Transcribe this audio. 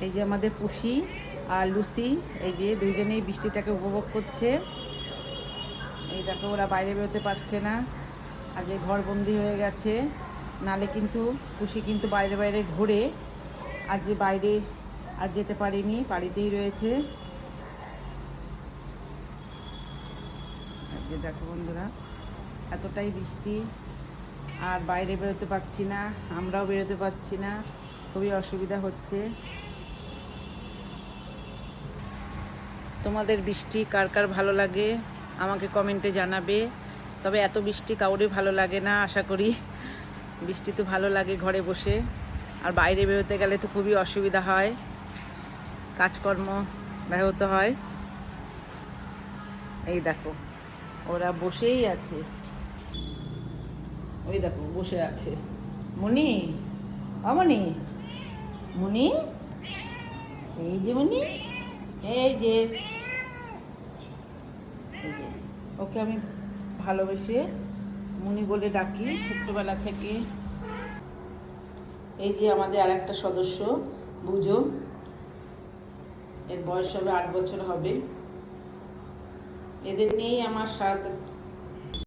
এই যে আমাদের পুষি আর লুসি, এই যে দুইজনেই বৃষ্টিটাকে উপভোগ করছে। এই দেখো, ওরা বাইরে বেরোতে পারছে না। আজ এই ঘরবন্দি হয়ে গেছে, নালে কিন্তু খুশি কিন্তু বাইরে বাইরে ঘুরে। আর যে বাইরে আর যেতে পারিনি, বাড়িতেই রয়েছে। যে দেখো বন্ধুরা, এতটাই বৃষ্টি। আর বাইরে বেরোতে পারছি না, আমরাও বেরোতে পারছি না। খুবই অসুবিধা হচ্ছে। তোমাদের বৃষ্টি কার কার ভালো লাগে আমাকে কমেন্টে জানাবে। তবে এত বৃষ্টি কাউরে ভালো লাগে না, আশা করি। বৃষ্টি তো ভালো লাগে ঘরে বসে। আর বাইরে বেরোতে গেলে তো খুবই অসুবিধা হয়। কাজকর্ম ব্যাহত হয়। এই দেখো, ওরা বসেই আছে। ওই দেখো, বসে আছে। মনি, অমনি। মনি? এই যে মনি? এই যে। ওকে আমি ভালোবেসে মুনি বলে ডাকি, ছোট্টবেলা থেকে। এই যে আমাদের আর একটা সদস্য বুঝো এর বয়স হবে আট বছর হবে। এদের নিয়েই আমার সারাদিন